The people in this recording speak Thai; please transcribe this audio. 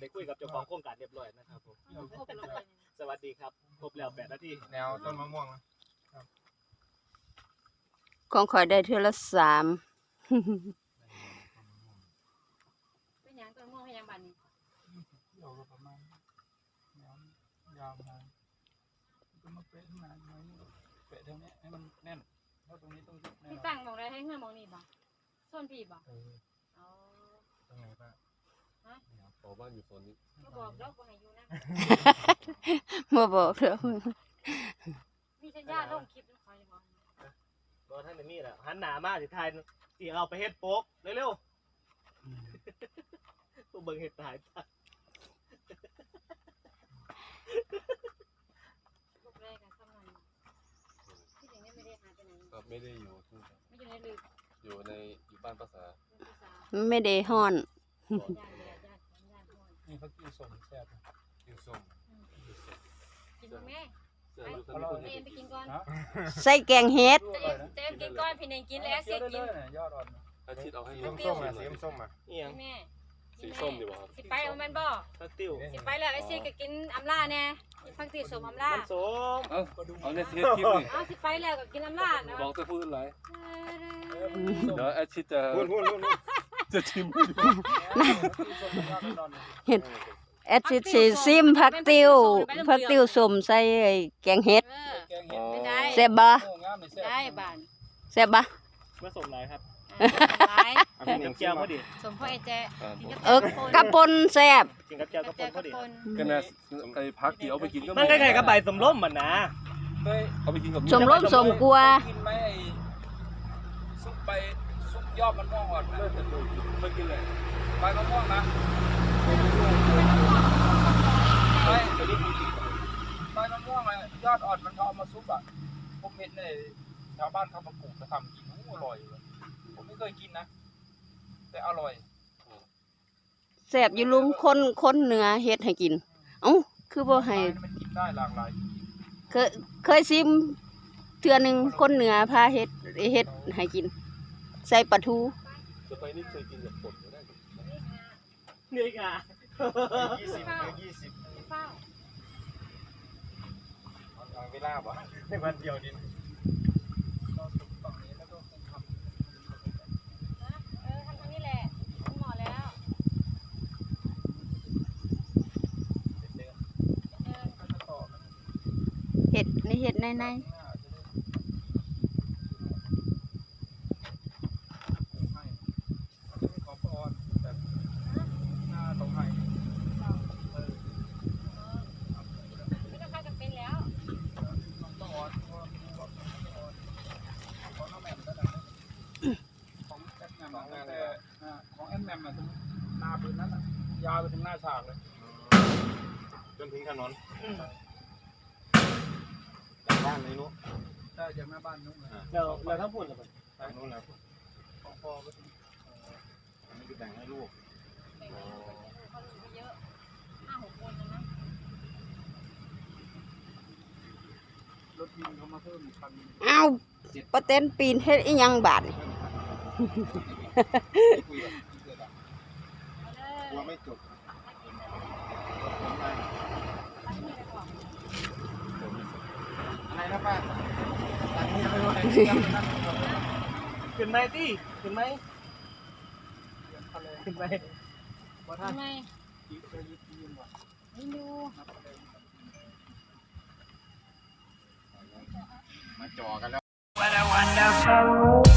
ได้คุยกับเจ้าของโครงการเรียบร้อยนะครับผมสวัสดีครับครบแล้วแปดนาทีแนวต้นมะม่วงนะของข่อยได้เทือละสามเป็นยังตัวม่วงยังบัดนี้เกี่ยวกับประมาณแนวยาวมาก็มาเป๊ะขึ้นมาหน่อยนึงเป๊ะเท่านี้ให้มันแน่นเพราะตรงนี้ต้องแน่นที่ตั้งมองได้ให้เงื่อนมองนี่บ่ส่วนพี่บ่เออเอาตรงไหนป้าขอบ้านอยู่โซนนี้ก็บอกแล้วบ่ให้อยู่นะมาบอกเถอะมีสัญญาลงคลิปคอยบอกรอท่านนี่แหละหันหน้ามาสิทายสิเอาไปเฮ็ดโป๊กเร็วๆตัวเบิ่งเฮ็ดตายลูกแรกกันสมัยที่อย่างนี้ไม่ได้หาย ไปไหนครับไม่ได้อยู่ที่ไม่อยู่ในลึกอยู่ในอยู่บ้านภาษาลูกที่สามไม่ได้ฮ้อน ญาติญาติญาติญาติพ่อนี่เขากินส้มแซ่บอยู่ส้มกินบ่แม่เสื้ออยู่ตรงนี้คนเอ็นี้มไปกินก่อนนะใส่แกงเฮ็ดดูอเต็ร่อยมนะเต็มกินก่อนพี่เน่งกินแล้วเสียกินเนี่ยยอดอ่อนอาชีพเอาให้สีน้องส้มหน่อยสีส้มอะเอียงแม่สีส้มดีกว่าครับสิไปเอาแม่นบ่พักติ้ว สิไปแล้วไอ้ซี่ก็กินอำลาแน่ พักตีสมอำลามันสมเอาเอาในเทปคลิปนี่เอาสิไปแล้วก็กินอำลานะบอกจะพูดอะไรเออเดี๋ยวอาชีพจะหุ่นหุ่นหุ่นจะชิมเห็ดแอดสิสิซิมผักติ้วผักติ้วสมใส่ไอ้แกงเฮ็ดเออแกงเห็ดไม่ได้แซ่บบ่โอ้งามเลยแซ่บได้บานแซ่บบ่เมื่อสมไรครับ เออสบายกินกับแก้วพอดีสมพ่อไอ้แจ๊กินกับเออกระปนแซ่บกินกับแก้วกับปนพอดี ก็น่าไอ้พักที่เอาไปกินก็มันคล้ายๆกับใบสมร่มมันนะ เคยเอาไปกินกับสมรสสมกลัว กินไหมไอ้ซุปใบซุปยอดมันม่วงอ่อนนะไม่กินเลยใบมะม่วงนะใบใบมะม่วงอะยอดอ่อนมันเขาเอามาซุปอะผมเห็นในชาวบ้านเขามาปลูกมาทำกินโอ้อร่อยเลย ผมไม่เคยกินนะ แต่อร่อยแซ่บอยู่ลุงคนคนเหนือเฮ็ดให้กิน เอ้าคือบ่ให้มันกินได้หลากหลายเคยเคยซิมเทื่อหนึงคนเหนือพาเฮ็ดเฮ็ดให้กิน ใส่ปลาทูจะไปนี่เคยกินกับผลก็ได้นี่ค่ะยี่สิบยี่สิบเฝ้าเอาเวลาบ่ในวันเดียวนี่ก็สุกฝั่งนี้แล้วก็คงทำ เออทำทางนี้แหละคุณหมอแล้ว เดือน เออ ก็จะต่อกัน เฮ็ดในเฮ็ดในในหน้าจะได้ให้เขาจะไม่ขอพรแบบหน้าตรงให้เออไม่ต้องพากันเป็นแล้วน้องต้องอ่อนเพราะว่าบอกน้องอ่อนของน้องแหม่มก็ได้ของแอดแหม่มอะแต่อ่าของแอดแหม่มอะตรงหน้าพื้นนั้นอะยาวไปถึงหน้าฉากเลย จนถึงถนน บ้านเลยนู้ใช่จากหน้าบ้านนู้นเลยเราเราทั้งพูดกับมันทางนู้นแหละของพ่อก็ถึงอันนี้คือแต่งให้ลูกแบ่งกันเขาลูกไปเยอะห้าหกคนนะนะรถยิงเขามาเพิ่มอีกคันหนึ่งเอ้าปะเต้นปีนเฮ็ดอีหยังบาดนี่คุยแบบเกิดอะเอาเลยกลัวไม่จบ มากินเลย อะไรนะ ป้าตังค์ยังไม่รู้ไหนขึ้นไหมตี้ขึ้นไหมขึ้นไหมบ่ท่านทำไมยิงไปยิงยิงว่ะนี่ดูมาจ่อกันแล้ว